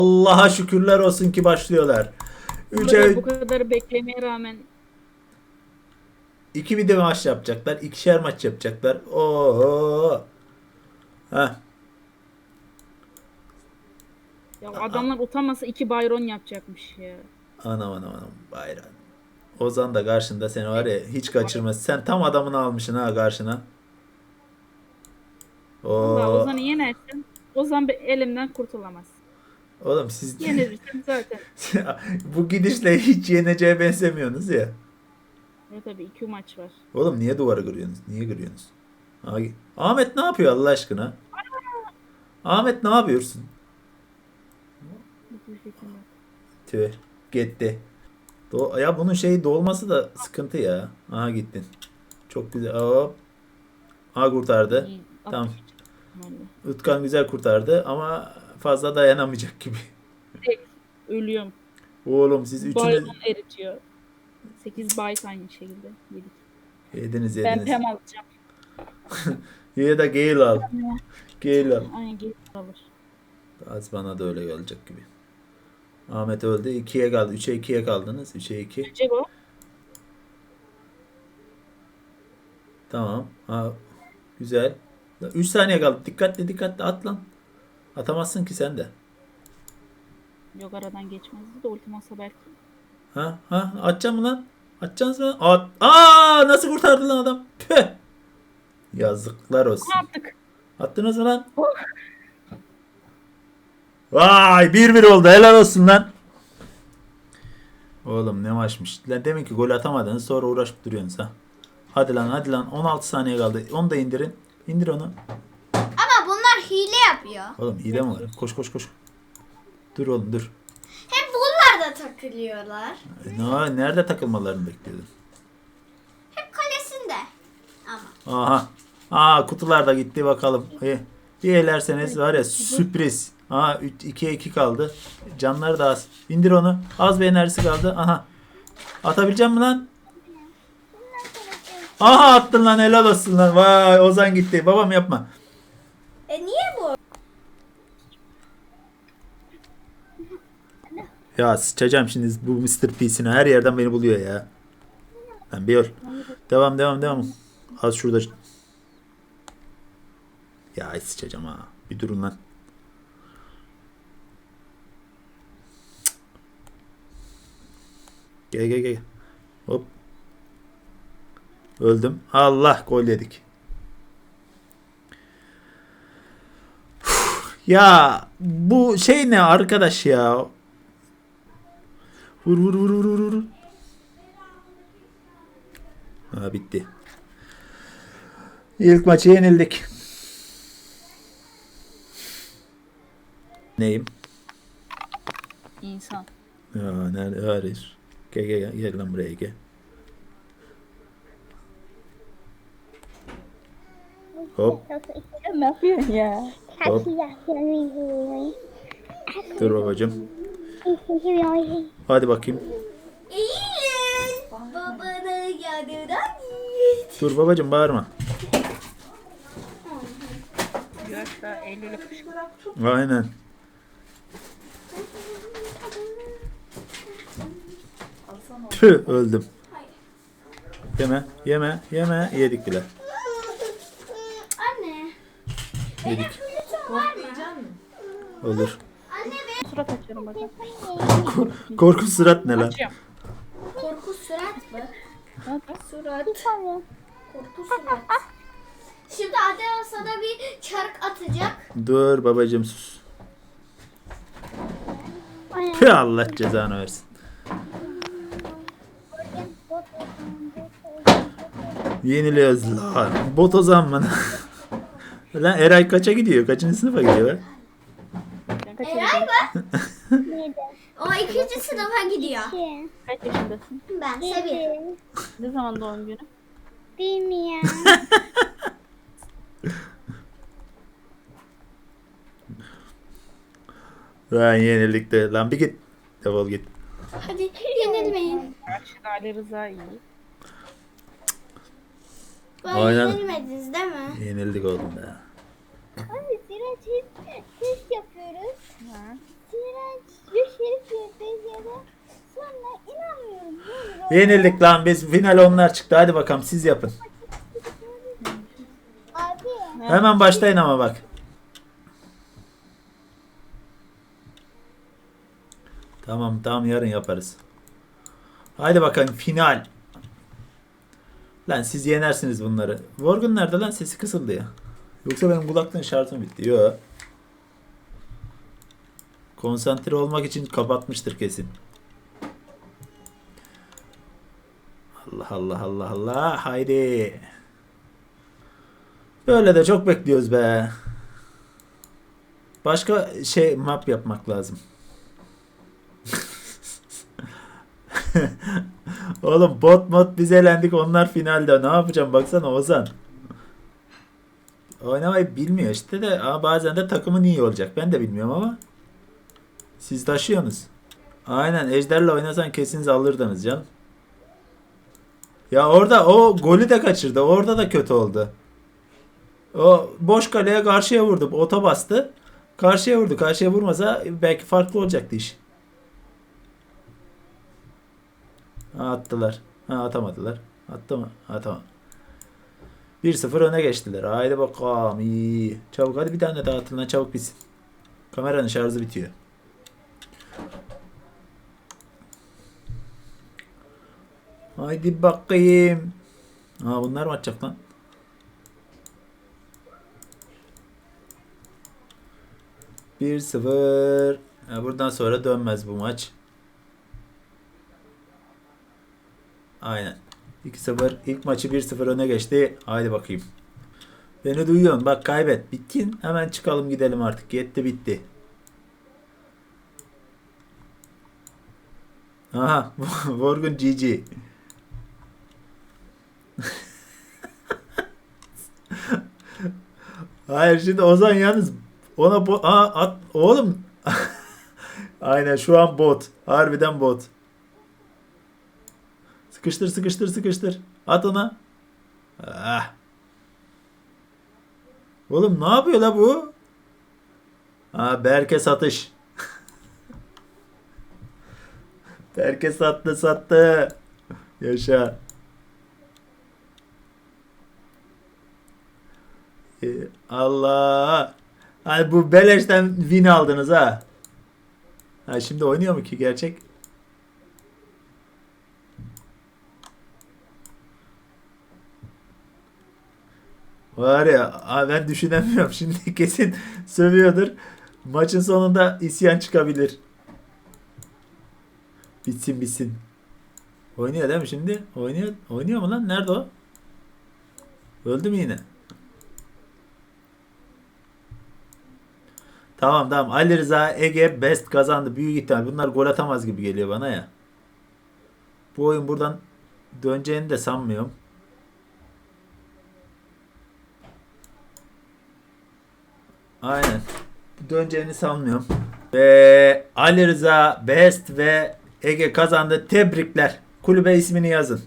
Allah'a şükürler olsun ki başlıyorlar. Bu 3'e kadar, bu kadar beklemeye rağmen 2 bir de maç yapacaklar. ikişer maç yapacaklar. Oo. Heh. ya adamlar utanmasa iki bayron yapacakmış ya. Anam anam anam bayram. Ozan da karşında seni var ya hiç kaçırmaz. Sen tam adamını almışsın ha karşına. Vallahi Oo. Ozan'ı yenersen Ozan be- elimden kurtulamaz. Oğlum siz Yenilirsem zaten. bu gidişle hiç yeneceğe benzemiyorsunuz ya. Ya tabii iki maç var. Oğlum niye duvara kırıyorsunuz? Niye kırıyorsunuz? Ay- Ahmet ne yapıyor Allah aşkına? Ahmet ne yapıyorsun? Hiçbir fikrim yok. Tüh gitti. Do ya bunun şeyi dolması da sıkıntı ya. Aha gittin. Çok güzel. Hop. Aha kurtardı. İyi, Tamam. Utkan güzel kurtardı ama fazla dayanamayacak gibi. Ölüyorum. Oğlum siz üçünüz Bayron eritiyor. 8 bayt aynı şekilde yedik. yediniz Ben yediniz. pem alacağım. Ya da Gale al. Gale al. Aynen geri alır. Az bana da öyle gelecek gibi. Ahmet öldü. 2'ye kaldı. 3'e 2'ye kaldınız. 3'e 2. Gelecek o. Tamam. Ha, güzel. 3 saniye kaldı. Dikkatli dikkatli at lan. Atamazsın ki sen de. Yok aradan geçmezdi de ultim olsa belki. Ha ha atacağım mı lan? Atacaksınız mı? At. Aa nasıl kurtardı lan adam? Püh. Yazıklar olsun. Ne yaptık? Attınız mı lan? Vay 1-1 oldu. Helal olsun lan. Oğlum ne maçmış. Lan demin ki gol atamadınız sonra uğraşıp duruyorsunuz ha. Hadi lan hadi lan 16 saniye kaldı. Onu da indirin. İndir onu. Ama bunlar hile yapıyor. Oğlum hile mi var? Koş koş koş. Dur oğlum dur. Hep bunlar da takılıyorlar. E, ne, nerede takılmalarını bekliyordun? Hep kalesinde. Ama. Aha. Aa kutular da gitti bakalım. İyi. Bir elerseniz var ya sürpriz. Aha 2'ye 2 kaldı. Canları da az. İndir onu. Az bir enerjisi kaldı. Aha. Atabilecek mi lan? Aha attın lan helal olsun lan. Vay Ozan gitti. Babam yapma. E niye bu? Ya sıçacağım şimdi bu Mr. P'sine. Her yerden beni buluyor ya. Ben bir yol. Devam devam devam. Az şurada. Ya sıçacağım ha. Bir durun lan. Gel gel gel. Hop. Öldüm. Allah gol yedik. Ya bu şey ne arkadaş ya? Vur vur vur vur vur vur. Ha bitti. İlk maçı yenildik. Neyim? İnsan. Ya nerede? Hayır. Gel gel gel, lan buraya gel. Hop ne yapıyorsun ya? hop. Dur babacım. Hadi bakayım. İyi. Babanın yanına git. Dur babacım bağırma. Yaşta 50'li Aynen. Tüh öldüm. Yeme, yeme, yeme. Yedik bile. Anne. Yedik. Olur. Surat açıyorum bakın. Korku surat ne lan? Açıyorum. Korku surat mı? Surat. Korku surat. Şimdi Adem sana bir çark atacak. Dur babacım sus. Tüh Allah cezanı versin. Yeniliyoruz lan. Bot o zaman. lan Eray kaça gidiyor? Kaçıncı sınıfa gidiyor? be? Sen kaç, Eray yaşındasın? mı? O ikinci sınıfa gidiyor. kaç yaşındasın? Ben seviyorum. Ne zaman doğum günü? Bilmiyorum. Lan yenildik de. Lan bir git. Defol git. Hadi yenilmeyin. Karşıda Ali Rıza iyi. Böyle Aynen. yenilmediniz değil mi? Yenildik oğlum be. Abi Siraç test, test yapıyoruz. Siraç bir şerif yapıyoruz ya da sonra inanmıyorum. Böyle Yenildik lan biz. Final onlar çıktı. Hadi bakalım siz yapın. Abi Hemen başlayın ama bak. Tamam tamam yarın yaparız. Haydi bakalım final. Lan siz yenersiniz bunları. Vorgun nerede lan? Sesi kısıldı ya. Yoksa benim kulaklığın şartım bitti. Yok. Konsantre olmak için kapatmıştır kesin. Allah Allah Allah Allah. Haydi. Böyle de çok bekliyoruz be. Başka şey map yapmak lazım. Oğlum bot mod biz elendik onlar finalde. Ne yapacağım baksana Ozan. Oynamayı bilmiyor işte de ama bazen de takımın iyi olacak. Ben de bilmiyorum ama. Siz taşıyorsunuz. Aynen Ejder'le oynasan kesin alırdınız canım. Ya orada o golü de kaçırdı. Orada da kötü oldu. O boş kaleye karşıya vurdu. Ota bastı. Karşıya vurdu. Karşıya vurmasa belki farklı olacaktı iş. Ha, attılar. Ha, atamadılar. Attı mı? Atama. 1-0 öne geçtiler. Haydi bakalım. İyi. Çabuk hadi bir tane daha atın lan. Çabuk bitsin. Kameranın şarjı bitiyor. Haydi bakayım. Ha bunlar mı atacak lan? Bir sıfır. Ha, buradan sonra dönmez bu maç. Aynen. 2-0. İlk maçı 1-0 öne geçti. Haydi bakayım. Beni duyuyorsun. Bak kaybet. Bittin. Hemen çıkalım gidelim artık. Yetti bitti. Aha. Vorgun GG. Hayır şimdi Ozan yalnız ona bo Aa, at oğlum. Aynen şu an bot. Harbiden bot. Sıkıştır sıkıştır sıkıştır. At ona. Ah. Oğlum ne yapıyor la bu? Ha Berke satış. Berke sattı sattı. Yaşa. Ee, Allah. Hani bu beleşten win aldınız ha. Ha şimdi oynuyor mu ki gerçek? Var ya ben düşünemiyorum. Şimdi kesin sövüyordur. Maçın sonunda isyan çıkabilir. Bitsin bitsin. Oynuyor değil mi şimdi? Oynuyor. Oynuyor mu lan? Nerede o? Öldü mü yine? Tamam tamam. Ali Rıza Ege Best kazandı. Büyük ihtimal. Bunlar gol atamaz gibi geliyor bana ya. Bu oyun buradan döneceğini de sanmıyorum. Aynen. Döneceğini sanmıyorum. Ve Ali Rıza Best ve Ege kazandı. Tebrikler. Kulübe ismini yazın.